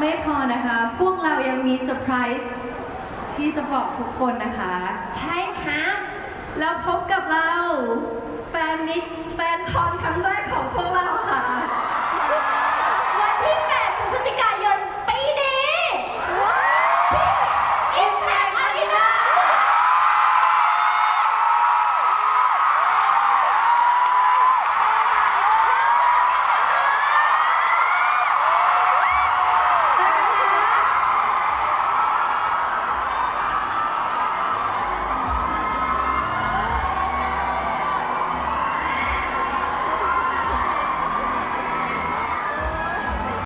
ไม่พอนะคะ พวกเรายังมีเซอร์ไพรส์ที่จะบอกทุกคนนะคะ ใช่ค่ะ แล้วพบกับเรา แฟนมิตแฟนคอนครั้งแรกของพวกเราค่ะ วันที่8พฤศจิกายนปีนี้ที่